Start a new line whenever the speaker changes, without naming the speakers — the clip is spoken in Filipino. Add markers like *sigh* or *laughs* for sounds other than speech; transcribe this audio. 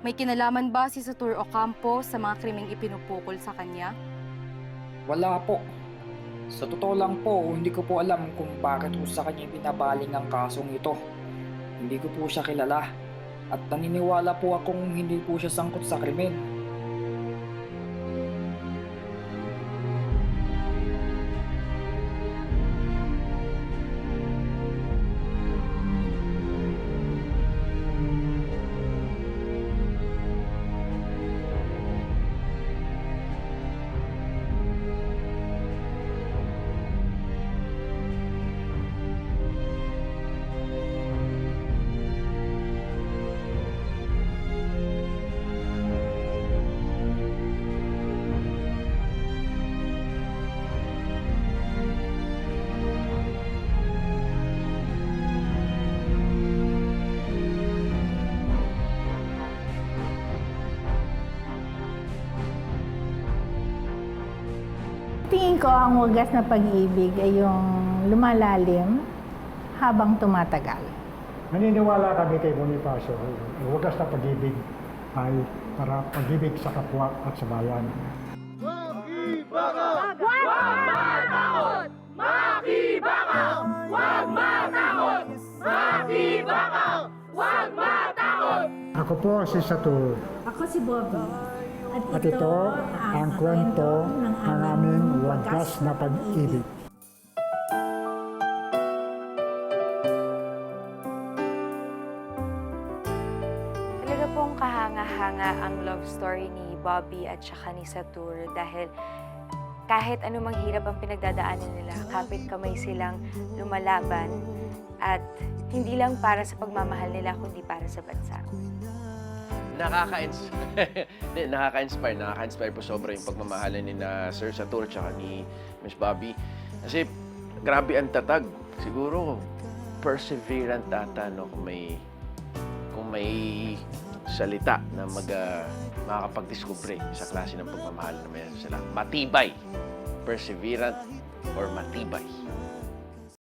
May kinalaman ba si Satur Ocampo sa mga krimeng ipinupukol sa kanya?
Wala po. Sa totoo lang po, hindi ko po alam kung bakit po sa kanya binabaling ang kasong ito. Hindi ko po siya kilala. At naniniwala po akong hindi po siya sangkot sa krimen.
Tingin ko ang wagas na pag-ibig ay yung lumalalim habang tumatagal.
Naniniwala kami kay Bonifacio, yung wagas na pag-ibig ay para pag-ibig sa kapwa at sa bayan. Ako po si Satur
Ako si Bobby.
At ito ang kwento ng aming wagas na pag-ibig.
Talaga pong kahanga-hanga ang love story ni Bobby at saka ni Satur dahil kahit anumang hirap ang pinagdadaanan nila, kapit kamay silang lumalaban at hindi lang para sa pagmamahal nila, kundi para sa bansa.
Nakaka-inspire, *laughs* nakaka-inspire, nakaka-inspire po sobra yung pagmamahalan ni na Sir Satur at ni Miss Bobby. Kasi grabe ang tatag. Siguro perseverant ata no kung may kung may salita na mag uh, makakapag-discover sa klase ng pagmamahal na meron sila. Matibay. Perseverant or matibay.